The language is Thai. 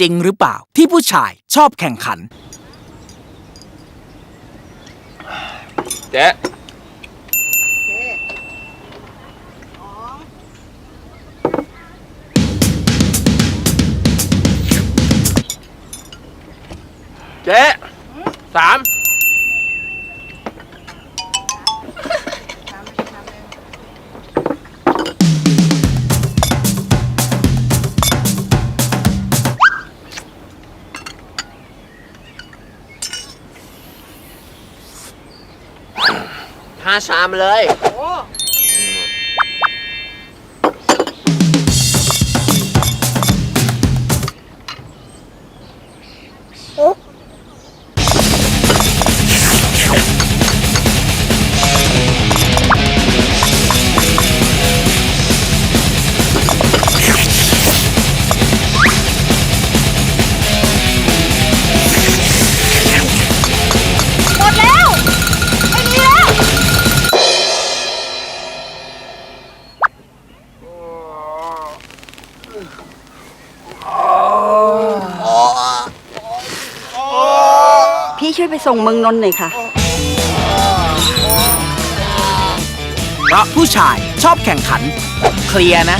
จริงหรือเปล่า ที่ผู้ชายชอบแข่งขัน เจ๊เจ๊สาม ห้าชามเลย โอ้ พี่ช่วยไปส่งเมืองนนท์หน่อยค่ะ เพราะผู้ชายชอบแข่งขัน เคลียร์นะ